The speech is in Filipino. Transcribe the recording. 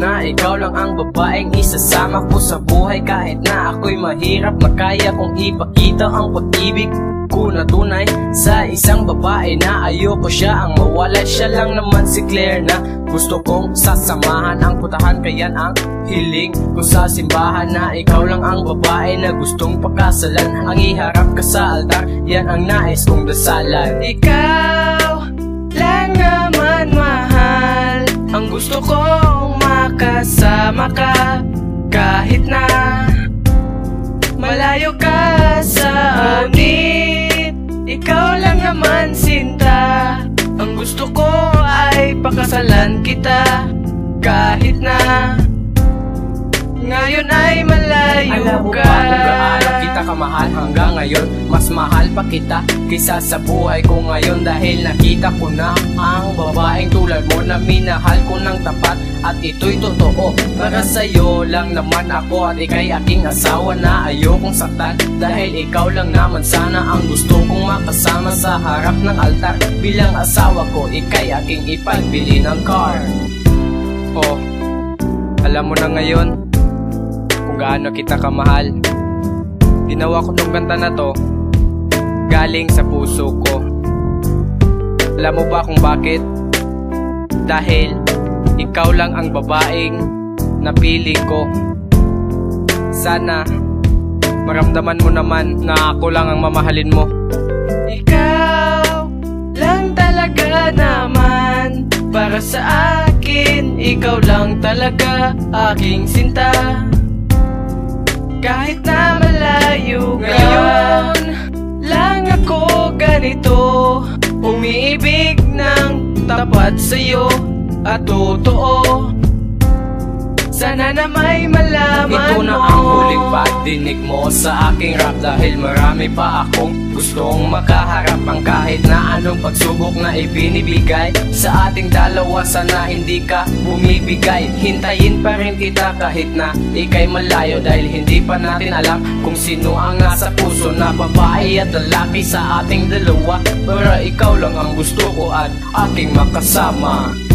na ikaw lang ang babaeng isasama ko sa buhay. Kahit na ako'y mahirap makaya kong ipakita ang pag-ibig ko na tunay. Sa isang babae na ayoko siya ang mawala Siya lang naman si Claire na gusto kong sasamahan. Ang putahan kayan ang hiling ko sa simbahan Na ikaw lang ang babae na gustong pakasalan Ang iharap ka sa altar, yan ang nais kong dasalan. Ikaw lang naman mahal Ang gusto kong makasama ka Kahit na malayo ka sa amin. Ikaw lang naman sinta. Ang gusto ko ay pakasalan kita Kahit na ngayon ay malayo Alam mo ka? ba kung gaano kita kamahal hanggang ngayon Mas mahal pa kita kaysa sa buhay ko ngayon. Dahil nakita ko na ang babaeng tulad mo Na minahal ko ng tapat. At ito'y totoo. Para sa'yo lang naman ako at ikay aking asawa Na ayokong saktan. Dahil ikaw lang naman sana Ang gusto kong makasama sa harap ng altar. Bilang asawa ko ikay aking ipagbili ng car. Oh, alam mo na ngayon kung gaano kita kamahal Ginawa ko tong kanta na to Galing sa puso ko. Alam mo ba kung bakit? Dahil ikaw lang ang babaeng napili ko. Sana maramdaman mo naman na ako lang ang mamahalin mo. Ikaw lang talaga naman. Para sa akin Ikaw lang talaga aking sinta Kahit na malayo Ngayon lang ako ganito. Umiibig ng tapat sa'yo. At totoo Sana na may malaman Ito na ang huling pagdinig mo sa aking rap Dahil marami pa akong gustong makaharap Ang kahit na anong pagsubok na ibinibigay. Sa ating dalawa sana hindi ka bumibigay. Hintayin pa rin kita kahit na ikay malayo Dahil hindi pa natin alam kung sino ang nasa puso Na babae at lalaki sa ating dalawa. Pero ikaw lang ang gusto ko at aking makasama